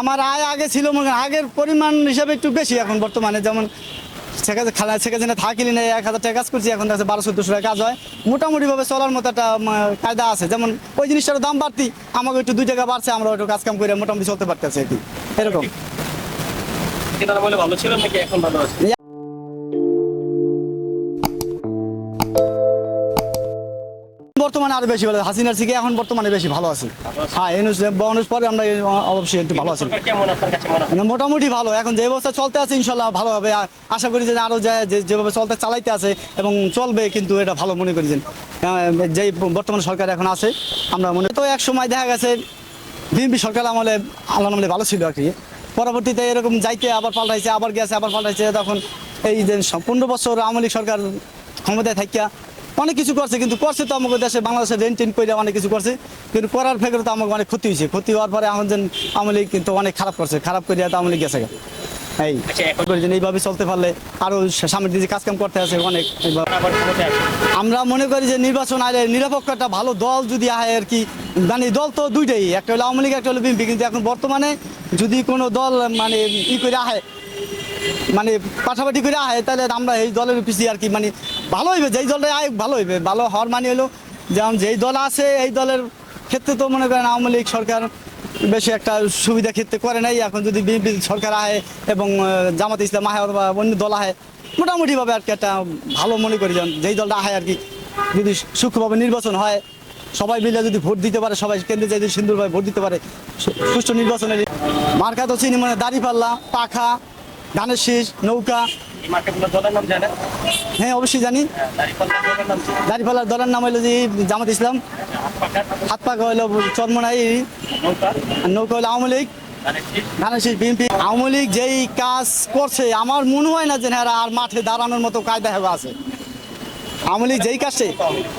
আমার আয় আগে ছিল আগের পরিমাণ হিসাবে একটু বেশি, এখন বর্তমানে যেমন সেখানে খালা না এক হাজার টাকা কাজ করছি, এখন কাছে বারোশো, দুশো কাজ হয়। মোটামুটিভাবে চলার মতো একটা কায়দা আছে। যেমন ওই জিনিসটার দাম বাড়তি, আমাকে একটু দুই টাকা বাড়ছে, আমরা একটু কাজ কাম করে মোটামুটি চলতে পারতেছি এরকম। ভালো ছিল নাকি এখন ভালো আছে? বর্তমানে আরও বেশি ভালো। হাসিনার থেকে এখন বর্তমানে বেশি ভালো আছি হ্যাঁ এনুস বনুস পরে আমরা অবশ্যই একটু ভালো আছি। মোটামুটি ভালো। এখন যে অবস্থা চলতে আছে ইনশাল্লাহ ভালো হবে। আশা করি যে আরও যেভাবে চলতে চালাইতে আছে এবং চলবে কিন্তু এটা ভালো মনে করি যে বর্তমান সরকার এখন আছে আমরা মনে তো এক সময় দেখা গেছে বিএনপি সরকার আমলে আল্লাহ আমলে ভালো ছিল আর কি। পরবর্তীতে এরকম যাইতে আবার পাল্টাইছে আবার গেছে আবার পাল্টাইছে তখন এই যে পনেরো বছর আওয়ামী লীগ সরকার ক্ষমতায় থাকিয়া অনেক কিছু করছে কিন্তু করছে তো আমাকে দেশে বাংলাদেশে রেন টেন করে অনেক কিছু করছে। কিন্তু করার ফেকরে তো আমাকে অনেক ক্ষতি হয়েছে। ক্ষতি হওয়ার পরে এখন যেন আওয়ামী লীগ কিন্তু অনেক খারাপ করছে। খারাপ করে তো আওয়ামী লীগ গেছে এই আচ্ছা এইভাবে চলতে পারলে আরও সামনের দিকে কাজকাম করতে আছে অনেক আমরা মনে করি যে নির্বাচন আলে নিরপেক্ষ একটা ভালো দল যদি আহে আর কি মানে দল তো দুইটাই একটা হলো আওয়ামী লীগ একটা হলো বিএনপি। কিন্তু এখন বর্তমানে যদি কোনো দল মানে ই করে আহে মানে পাঠাপাঠি করে আয় তাহলে আমরা এই দলের পিছিয়ে আর কি মানে ভালো হইবে, যেই দলটা আয় ভালো হইবে। ভালো হওয়ার মানে হলো, যেমন যেই দল আছে, এই দলের ক্ষেত্রে তো মনে করেন আওয়ামী লীগ সরকার বেশি একটা সুবিধা ক্ষেত্রে করে নাই। এখন যদি বিএনপি সরকার আহে এবং জামাত ইসলাম আহে অথবা অন্য দল আহে, মোটামুটিভাবে আর কি একটা ভালো মনে করি, যেমন যেই দলটা আহে আর কি, যদি সূক্ষ্মভাবে নির্বাচন হয়, সবাই মিলে যদি ভোট দিতে পারে, সবাই কেন্দ্রে যাই যদি সুন্দরভাবে ভোট দিতে পারে সুষ্ঠু নির্বাচনের মার্কা তো চিনি মানে দাড়িপাল্লা, পাখা ধানের শীষ, নৌকা। হ্যাঁ অবশ্যই জানি? দাড়িপাল্লার দলের নাম হলো যে জামাত ইসলাম। হাত পাকা হলো চরমনাই। নৌকা হলো আওয়ামী লীগ। ধানের শীষ আওয়ামী লীগ যেই কাজ করছে, আমার মনে হয় না যে হ্যাঁ আর মাঠে দাঁড়ানোর মতো কায়দা হবে আছে। আওয়ামী লীগ যেই কাজে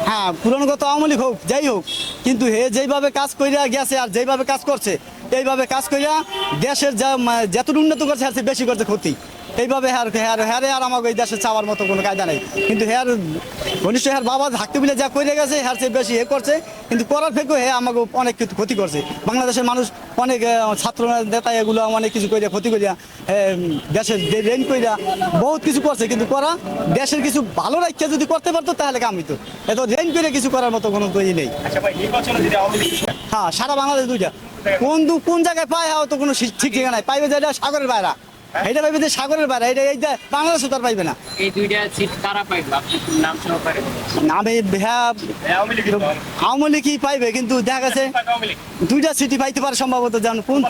হ্যাঁ পুরনগত আওয়ামী লীগ হোক, যাই হোক, কিন্তু হে যেইভাবে কাজ করিয়া গেছে আর যেইভাবে কাজ করছে এইভাবে কাজ করিয়া দেশের যা যতটুকু উন্নত করছে আর বেশি করছে ক্ষতি। এইভাবে হ্যার হ্যার হ্যারে আর আমাকে এই দেশে চাওয়ার মতো কোনো কায়দা নেই। কিন্তু হ্যার ঘনিষ্ঠ হ্যার বাবা থাকতে বলে যা করে গেছে হ্যার চেয়ে বেশি এ করছে। কিন্তু করার ফেকেও হে আমাকে অনেক কিছু ক্ষতি করছে। বাংলাদেশের মানুষ অনেক ছাত্র নেতা এগুলো অনেক কিছু করিয়া ক্ষতি করিয়া এ, দেশের রেন করিয়া বহুত কিছু করছে। কিন্তু করা দেশের কিছু ভালো রাখতে যদি করতে পারতো তাহলে কামিত এত রেন করে কিছু করার মতো কোনো ই নেই। আচ্ছা হ্যাঁ সারা বাংলাদেশ দুইটা। কোন দু কোন জায়গায় পায় হ্যাঁ তো কোনো ঠিক ঠিকানা পাইবে যে সাগরের বাইরা এটা পাইবে যে সাগরের বাইরা এটা এইটা বাংলাদেশে তো আর পাইবে না। এই দুইটা সিট কারা পাইবে? নাম পারেন আমি হ্যাঁ আওয়ামী লীগ লীগই পাইবে কিন্তু দেখা গেছে দুইটা সিটি পাইতে পারে সম্ভবত যেমন কোন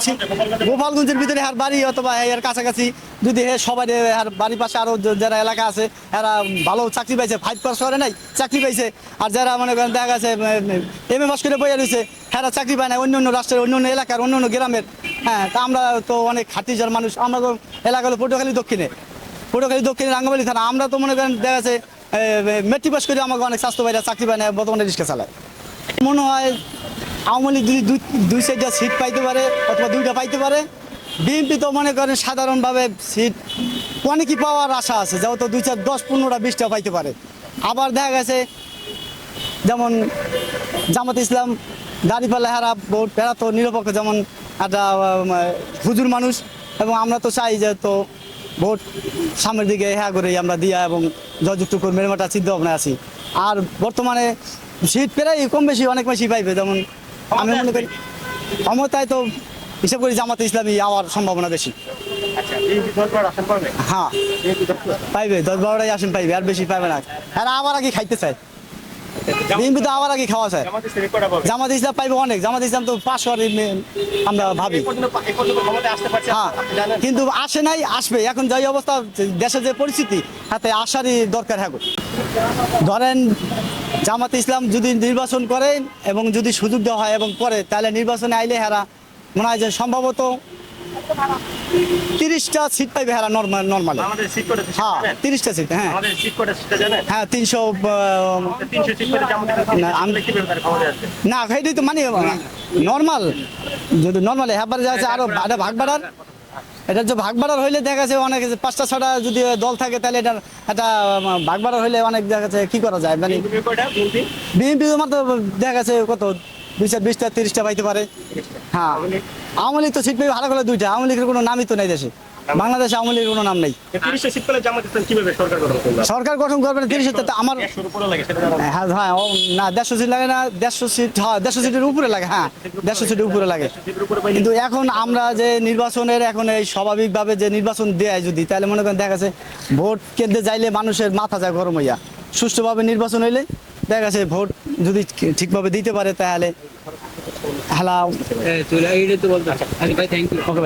গোপালগঞ্জের ভিতরে হার বাড়ি অথবা এর কাছাকাছি যদি হে সবাই আর বাড়ির পাশে আরও যে- যারা এলাকা আছে এরা ভালো চাকরি পাইছে ফাইভ পাস করে নাই চাকরি পাইছে। আর যারা মনে করেন দেখা গেছে এম এ পাস করে বইয়া রয়েছে হ্যাঁ চাকরি পায় না অন্য অন্য রাষ্ট্রের অন্য অন্য এলাকার অন্য অন্য গ্রামের। হ্যাঁ তা আমরা তো অনেক খাতিজার মানুষ আমরা তো এলাকা হলো পটুয়াখালী দক্ষিণে। পটুয়াখালী দক্ষিণে রাঙ্গামালি থানা। আমরা তো মনে করেন দেখা গেছে মেট্রিক পাস করে আমাকে অনেক স্বাস্থ্য বাইরে চাকরি পায় না, বর্তমানে রিক্সা চালায়। মনে হয় আওয়ামী লীগ যদি দুই দুই সাইডটা সিট পাইতে পারে অথবা দুইটা পাইতে পারে, বিএনপি তো মনে করেন সাধারণভাবে সিট অনেকই পাওয়ার আশা আছে, যেহেতু দুই চার, দশ পনেরোটা বিশটা পাইতে পারে। আবার দেখা গেছে, যেমন জামাত ইসলাম, দাঁড়িপাল্লা হারা ভোট এরা তো নিরপেক্ষ, যেমন একটা হুজুর মানুষ এবং আমরা তো চাই যে তো ভোট সামনের দিকে হ্যাঁ করে আমরা দিয়া এবং জয়যুক্ত কর্মীর একটা চিন্তা ভাবনায় আছি। আর বর্তমানে সিট প্রায় কম বেশি অনেক বেশি পাইবে যেমন আমি মনে করি ক্ষমতায় তো হিসাব করি জামাতে ইসলামী আওয়ার সম্ভাবনা বেশি। আচ্ছা হ্যাঁ। পাইবে দশ বারোটাই আসেন পাইবে আর বেশি পাইবে না। আর আবার আগে খাইতে চায়। বিএনপি তো আবার আগে খাওয়া চায় জামাত ইসলামী পাইবে অনেক। জামাত ইসলাম তো পাঁচশো আর আমরা ভাবি। হ্যাঁ কিন্তু আসে নাই আসবে। এখন যাই অবস্থা দেশের যে পরিস্থিতি হাতে আসারই দরকার হ্যাঁ ধরেন জামাত ইসলাম যদি নির্বাচন করে এবং যদি সুযোগ দেওয়া হয় এবং করে তাহলে নির্বাচনে আইলে হেরা মনে হয় যে সম্ভবত তিরিশটা সিট পাইবে হেরা নর্মাল নর্মালি হ্যাঁ তিরিশটা সিট হ্যাঁ। হ্যাঁ তিনশো না, সেইটাই তো মানে নর্মাল যদি নর্মাল হ্যাঁ যাচ্ছে আরও এটা ভাগ বাড়ার। এটা যে ভাগ বাড়ার হইলে দেখা যাচ্ছে অনেক পাঁচটা ছটা যদি দল থাকে তাহলে এটা একটা ভাগ বাড়ার হইলে অনেক দেখা যাচ্ছে কি করা যায়? মানে বিএনপি তোমার তো দেখা গেছে কত? দুই চার বিশটা তিরিশটা পাইতে পারে। হ্যাঁ। আওয়ামী লীগ তো সিট পেয়ে ভালো করে দুইটা আওয়ামী লীগের কোনো নামই তো নেই দেশে। বাংলাদেশে আওয়ামী লীগের কোনো নাম নেই। সরকার গঠন করবে? সরকার গঠন না তিরিশ আমার হ্যাঁ হ্যাঁ ও না দেড়শো সিট লাগে না দেড়শো সিট হ্যাঁ দেড়শো সিটের উপরে লাগে হ্যাঁ দেড়শো সিটের উপরে লাগে। কিন্তু এখন আমরা যে নির্বাচনের এখন এই স্বাভাবিকভাবে যে নির্বাচন দেয় যদি তাহলে মনে করেন দেখা গেছে ভোট কেন্দ্রে যাইলে মানুষের মাথা যায় গরম হইয়া। সুষ্ঠুভাবে নির্বাচন হইলে দেখা গেছে ভোট যদি ঠিকভাবে দিতে পারে তাহলে হ্যালো। তো বলতো আচ্ছা ভাই ওকে